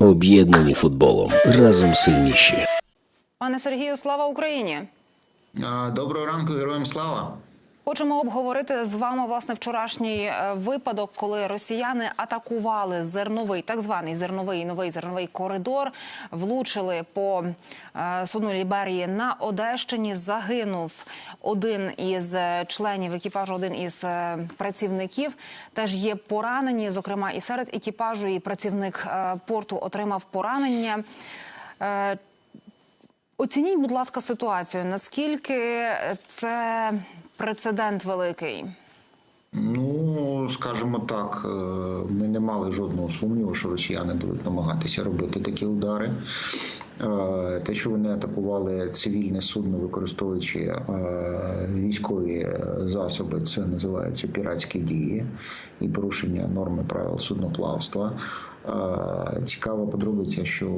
Об'єднані футболом. Разом сильніші. Пане Сергію, слава Україні! Доброго ранку, героям слава. Хочемо обговорити з вами власне вчорашній е, випадок, коли росіяни атакували зерновий, так званий зерновий новий зерновий коридор, влучили по е, судну Ліберії на Одещині. Загинув один із е, членів екіпажу, один із працівників. Теж є поранені. Зокрема, і серед екіпажу, і працівник порту отримав поранення. Оцініть, будь ласка, ситуацію. Наскільки це прецедент великий? Ну, скажімо так, е, ми не мали жодного сумніву, що росіяни будуть намагатися робити такі удари. Е, Те, що вони атакували цивільне судно, використовуючи е, військові засоби, це називається піратські дії і порушення норми правил судноплавства. Цікава подробиця, що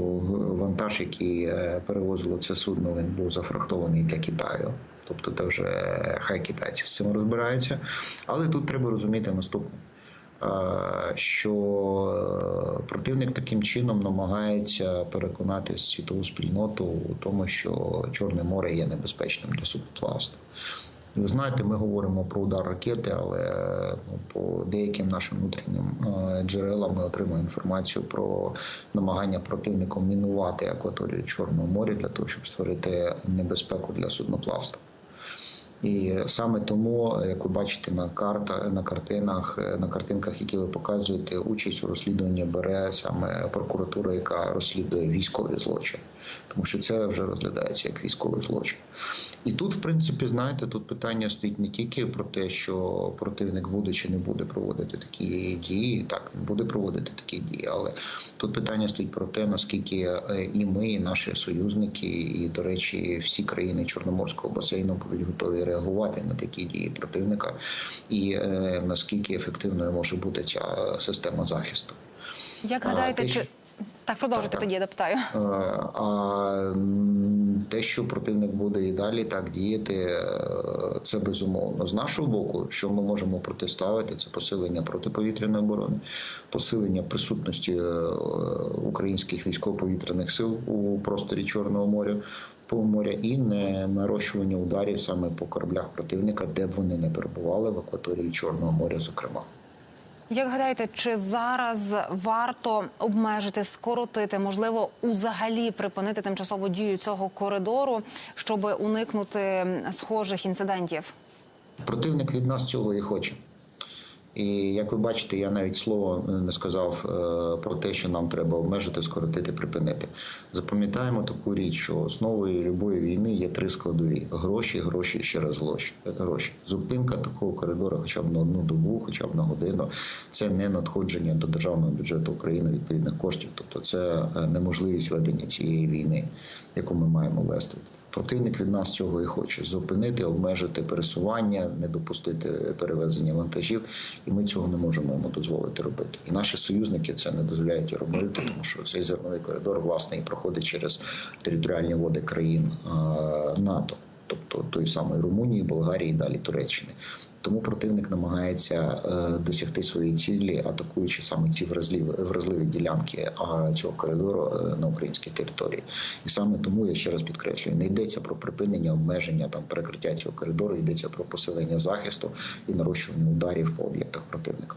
вантаж, який е, перевозило це судно, він був зафрахтований для Китаю. Тобто, це вже хай китайці з цим розбираються. Але тут треба розуміти наступне. Що е, противник таким чином намагається переконати світову спільноту у тому, що Чорне море є небезпечним для судноплавства. Ви знаєте, ми говоримо про удар ракети, але ну, по деяким нашим внутрішнім е, джерелам ми отримуємо інформацію про намагання противником мінувати акваторію Чорного моря для того, щоб створити небезпеку для судноплавства. І саме тому, як ви бачите на картах, на картинах, на картинках, які ви показуєте, участь у розслідуванні бере саме прокуратура, яка розслідує військові злочини, тому що це вже розглядається як військовий злочин. І тут, в принципі, знаєте, тут питання стоїть не тільки про те, що противник буде чи не буде проводити такі дії. Так, він буде проводити такі дії, але тут питання стоїть про те, наскільки е, і ми, і наші союзники, і, до речі, всі країни Чорноморського басейну будуть готові реагувати на такі дії противника, і е, наскільки ефективною може бути ця система захисту. Як А, гадаєте, те, чи так продовжуйте Так, тоді, я допитаю. Е, А те, що противник буде і далі так діяти, е, це безумовно. З нашого боку, що ми можемо протиставити, це посилення протиповітряної оборони, посилення присутності українських військово-повітряних сил у просторі Чорного моря. По моря і не нарощування ударів саме по кораблях противника, де б вони не перебували в акваторії Чорного моря, зокрема. Як гадаєте, чи зараз варто обмежити, скоротити, можливо, узагалі припинити тимчасову дію цього коридору, щоб уникнути схожих інцидентів? Противник від нас цього і хоче. І як ви бачите, я навіть слово не сказав е, про те, що нам треба обмежити, скоротити, припинити. Запам'ятаємо таку річ, що основою любої війни є три складові: гроші, гроші, ще раз гроші. Зупинка такого коридору, хоча б на одну добу, хоча б на годину, це не надходження до державного бюджету України відповідних коштів. Тобто, це е, неможливість ведення цієї війни, яку ми маємо вести. Противник від нас цього і хоче зупинити, обмежити пересування, не допустити перевезення вантажів, і ми цього не можемо йому дозволити робити. І наші союзники це не дозволяють робити, тому що цей зерновий коридор власне і проходить через територіальні води країн НАТО, тобто той самої Румунії, Болгарії, далі Туреччини. Тому противник намагається е, досягти своєї цілі, атакуючи саме ці вразливі, вразливі ділянки а, цього коридору е, на українській території. І саме тому я ще раз підкреслюю: не йдеться про припинення обмеження там перекриття цього коридору, йдеться про посилення захисту і нарощування ударів по об'єктах противника.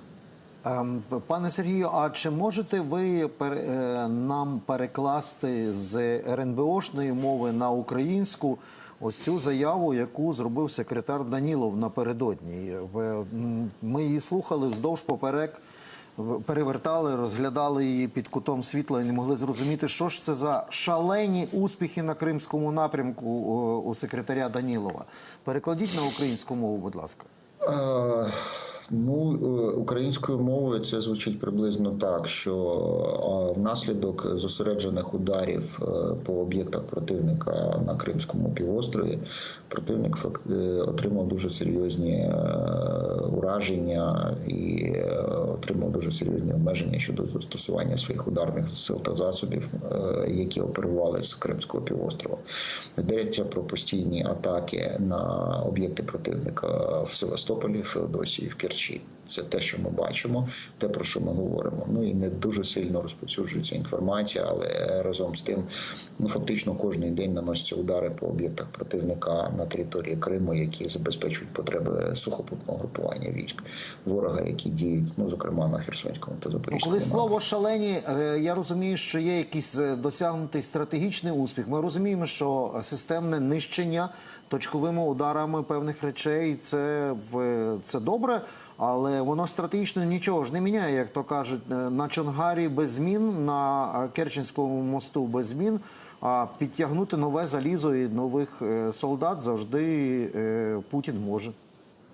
Ем, Пане Сергію, а чи можете ви е, нам перекласти з РНБОшної мови на українську ось цю заяву, яку зробив секретар Данілов напередодні? Ми її слухали вздовж поперек, перевертали, розглядали її під кутом світла і не могли зрозуміти, що ж це за шалені успіхи на кримському напрямку у секретаря Данілова. Перекладіть на українську мову, будь ласка. Ну, е, українською мовою це звучить приблизно так, що е, внаслідок зосереджених ударів е, по об'єктах противника на Кримському півострові противник отримав дуже серйозні ураження і отримав дуже серйозні обмеження щодо застосування своїх ударних сил та засобів, е, які оперували з Кримського півострова. Йдеться про постійні атаки на об'єкти противника в Севастополі, Феодосії, в Керчі. Це те, що ми бачимо, те про що ми говоримо. Ну і не дуже сильно розповсюджується інформація, але разом з тим, ну фактично кожен день наносяться удари по об'єктах противника на території Криму, які забезпечують потреби сухопутного групування військ ворога, які діють, ну зокрема на Херсонському та Ну, Запорізькому. Коли слово шалені, е, я розумію, що є якийсь е, досягнутий стратегічний успіх. Ми розуміємо, що системне нищення точковими ударами певних речей це в це добре, але воно стратегічно нічого ж не міняє, як то кажуть, е, на Чонгарі без змін, на е, Керченському мосту без змін. А підтягнути нове залізо і нових е, солдат завжди е, Путін може.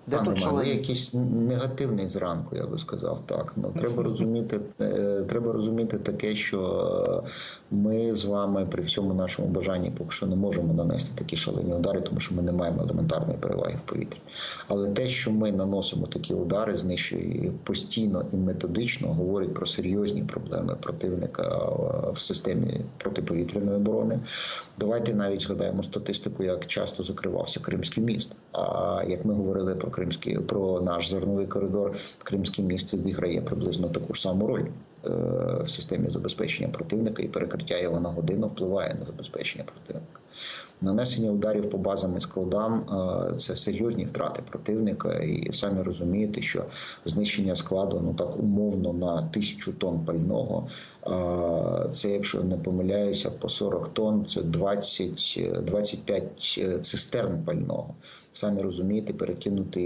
Де тут шалені? якийсь негативний зранку, я би сказав так. Ну треба розуміти, е, треба розуміти таке, що е, ми з вами при всьому нашому бажанні поки що не можемо нанести такі шалені удари, тому що ми не маємо елементарної переваги в повітрі. Але те, що ми наносимо такі удари, знищує постійно і методично, говорить про серйозні проблеми противника е, в системі протиповітряної оборони. Давайте навіть згадаємо статистику, як часто закривався Кримський міст. А як ми говорили про Кримський про наш зерновий коридор, Кримський міст відіграє приблизно таку ж саму роль е, в системі забезпечення противника, і перекриття його на годину впливає на забезпечення противника. Нанесення ударів по базам і складам е, це серйозні втрати противника, і самі розумієте, що знищення складу ну так умовно на тисячу тонн пального. Е, Це, якщо не помиляюся, по 40 тонн, це 20, е, 25 цистерн пального. Самі розумієте, перекинути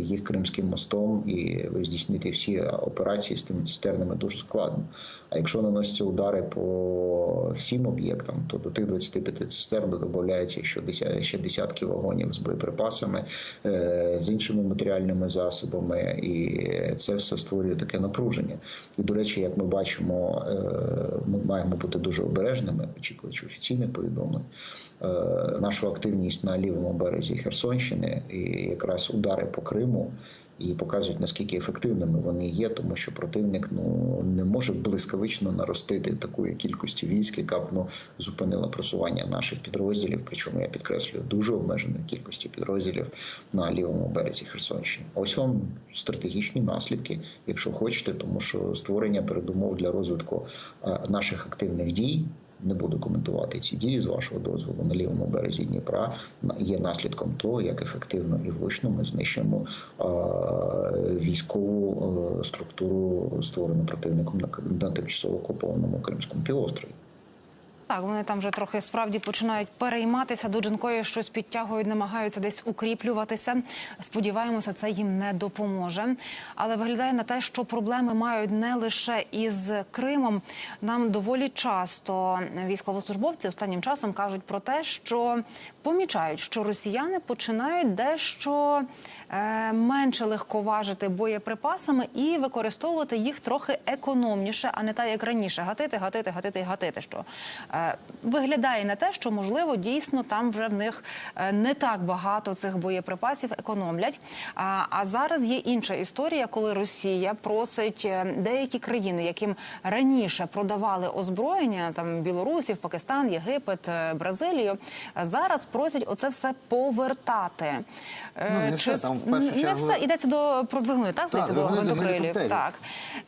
їх Кримським мостом і здійснити всі операції з тими цистернами дуже складно. А якщо наносяться удари по всім об'єктам, то до тих 25 цистерн додається ще десятки вагонів з боєприпасами, е, з іншими матеріальними засобами, і це все створює таке напруження. І до речі, як ми бачимо, е, ми маємо бути дуже обережними, очікуючи офіційних повідомлень. Е, Нашу активність на лівому березі Херсонщини і якраз удари по Криму. І показують наскільки ефективними вони є, тому що противник ну не може блискавично наростити такої кількості військ, яка б ну зупинила просування наших підрозділів. Причому я підкреслюю дуже обмеженої кількості підрозділів на лівому березі Херсонщини. Ось вам стратегічні наслідки, якщо хочете, тому що створення передумов для розвитку е, наших активних дій. Не буду коментувати ці дії з вашого дозволу на лівому березі Дніпра. Є наслідком того, як ефективно і влучно ми знищуємо е, військову е, структуру, створену противником на, на тимчасово окупованому Кримському півострові. Так, вони там вже трохи справді починають перейматися до Джанкої, щось підтягують, намагаються десь укріплюватися. Сподіваємося, це їм не допоможе. Але виглядає на те, що проблеми мають не лише із Кримом. Нам доволі часто військовослужбовці останнім часом кажуть про те, що помічають, що росіяни починають дещо менше легковажити боєприпасами і використовувати їх трохи економніше, а не так, як раніше гатити, гатити, гатити і гатити. Що е, виглядає на те, що можливо дійсно там вже в них е, не так багато цих боєприпасів економлять. А, зараз є інша історія, коли Росія просить е, деякі країни, яким раніше продавали озброєння, там Білорусів, Пакистан, Єгипет, е, Бразилію, е, зараз просять оце все повертати. Е, Ну, не все, там в першу не чергу- все йдеться до про двигуни, так здається, до до гвинтокрилів. Так.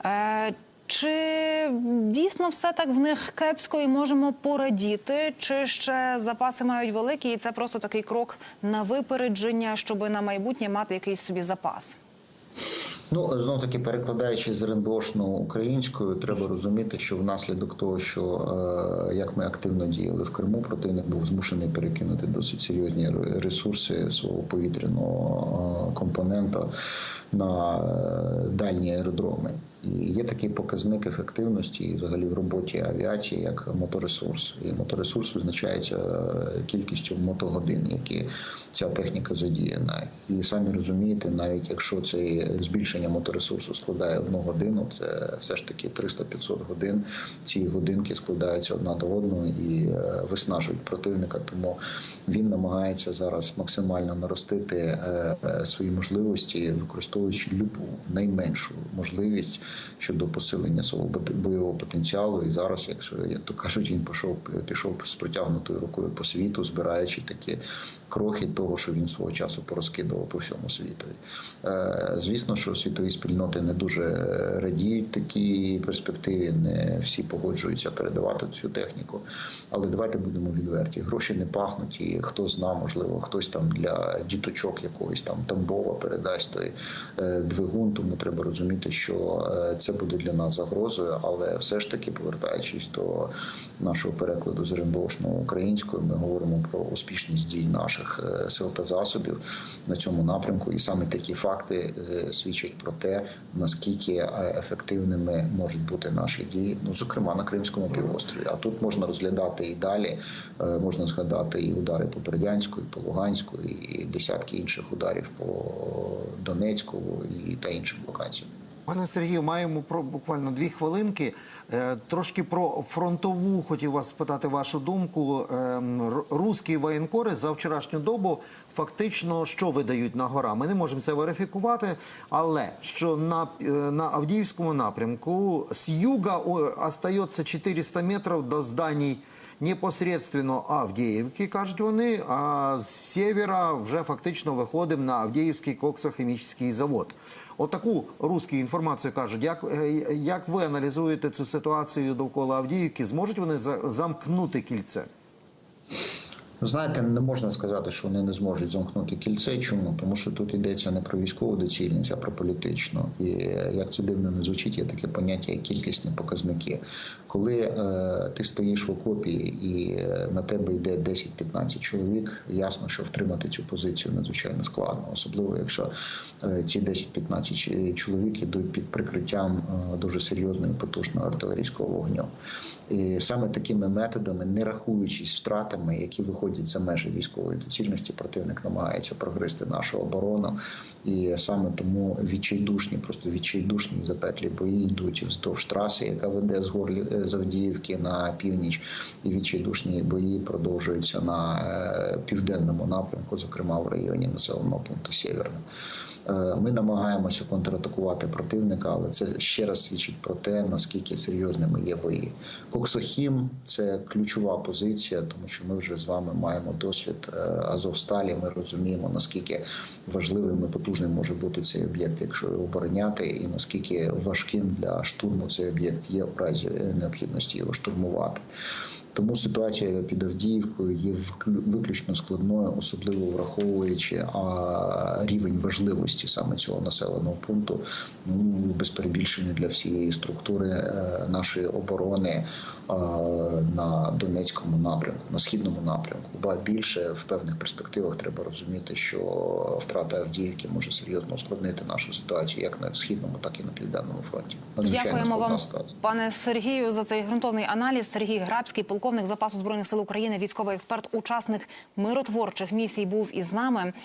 Е, чи дійсно все так в них кепсько і можемо порадіти? Чи ще запаси мають великі, і це просто такий крок на випередження, щоб на майбутнє мати якийсь собі запас? Ну знов таки перекладаючи з РНБОшну українською, треба розуміти, що внаслідок того, що е, як ми активно діяли в Криму, противник був змушений перекинути досить серйозні ресурси свого повітряного е, компонента на е, дальні аеродроми. І є такий показник ефективності взагалі в роботі авіації як моторесурс. І моторесурс визначається е, кількістю мотогодин, які ця техніка задіяна. І самі розумієте, навіть якщо це збільшення моторесурсу складає одну годину, це все ж таки 300-500 годин. Ці годинки складаються одна до одної і е, виснажують противника. Тому він намагається зараз максимально наростити е, свої можливості, використовуючи любу найменшу можливість щодо посилення свого бо- бойового потенціалу. І зараз, якщо як то кажуть, він пішов пішов з протягнутою рукою по світу, збираючи такі крохи того, що він свого часу порозкидував по всьому світові. Е, Звісно, що світові спільноти не дуже радіють такій перспективі. Не всі погоджуються передавати цю техніку. Але давайте будемо відверті. Гроші не пахнуть, і хто зна, можливо, хтось там для діточок якогось там Тамбова передасть той е, двигун. Тому треба розуміти, що е, це буде для нас загрозою. Але все ж таки, повертаючись до нашого перекладу з РНБОшного українською, ми говоримо про успішність дій наших е, сил та засобів на цьому напрямку. І саме такі факти е, свідчать про те, наскільки е, ефективними можуть бути наші дії, ну зокрема на Кримському півострові. А тут можна розглядати і далі, можна згадати і удари по Бердянську, і по Луганську, і десятки інших ударів по Донецьку і та іншим локаціям. Пане Сергію, маємо про буквально дві хвилинки. Е, Трошки про фронтову хотів вас спитати вашу думку. Ем, Руські воєнкори за вчорашню добу фактично що видають на гора? Ми не можемо це верифікувати, але що на, е, на Авдіївському напрямку з юга остається 400 метрів до зданій непосредственно Авдіївки, кажуть вони, а з севера вже фактично виходимо на Авдіївський коксохімічний завод. Отаку русську інформацію кажуть. Як, е, як ви аналізуєте цю ситуацію довкола Авдіївки? Зможуть вони за- замкнути кільце? Ну, Знаєте, не можна сказати, що вони не зможуть замкнути кільце. Чому? Тому що тут йдеться не про військову доцільність, а про політичну. І е, як це дивно не звучить, є таке поняття як кількісні показники. Коли е, ти стоїш в окопі і е, на тебе йде 10-15 чоловік, ясно, що втримати цю позицію надзвичайно складно, особливо якщо е, ці 10-15 чоловік йдуть під прикриттям е, дуже серйозного і потужного артилерійського вогню. І саме такими методами, не рахуючись втратами, які виходять за межі військової доцільності, противник намагається прогризти нашу оборону. І саме тому відчайдушні, просто відчайдушні запеклі бої йдуть вздовж траси, яка веде з горлі з Авдіївки на північ, і відчайдушні бої продовжуються на е, південному напрямку, зокрема в районі населеного пункту Сєверне. Е, Ми намагаємося контратакувати противника, але це ще раз свідчить про те, наскільки серйозними є бої. Коксохім це ключова позиція, тому що ми вже з вами маємо досвід е, Азовсталі. Ми розуміємо наскільки важливим і потужним може бути цей об'єкт, якщо його обороняти, і наскільки важким для штурму цей об'єкт є в разі е, необхідності його штурмувати. Тому ситуація під Авдіївкою є виключно складною, особливо враховуючи а, рівень важливості саме цього населеного пункту, ну без перебільшення для всієї структури е, нашої оборони е, на Донецькому напрямку, на східному напрямку. Ба більше в певних перспективах треба розуміти, що втрата Авдіївки може серйозно ускладнити нашу ситуацію як на східному, так і на південному фронті. Надзвичайно Дякуємо вам, ситуація. пане Сергію, за цей ґрунтовний аналіз. Сергій Грабський, полковник запасу збройних сил України, військовий експерт, учасник миротворчих місій, був із нами.